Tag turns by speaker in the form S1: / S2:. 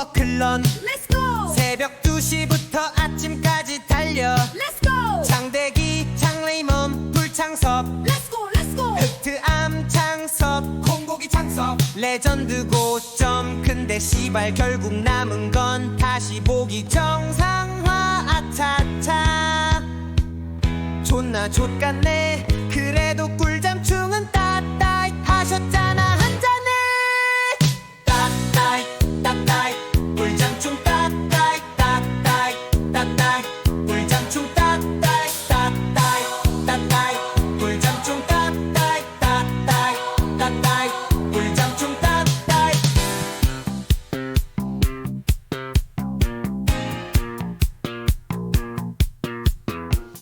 S1: 슈퍼클론. Let's
S2: go.
S1: 새벽 2시부터 아침까지 달려. Let's
S2: go.
S1: 장대기 장레이몬 불창섭.
S2: Let's go Let's go.
S1: 흑트암 창섭. 콩고기 창섭. 레전드 고점. 근데 시발 결국 남은 건 다시 보기 정상화. 아차차. 존나 족같네. 그래도 꿀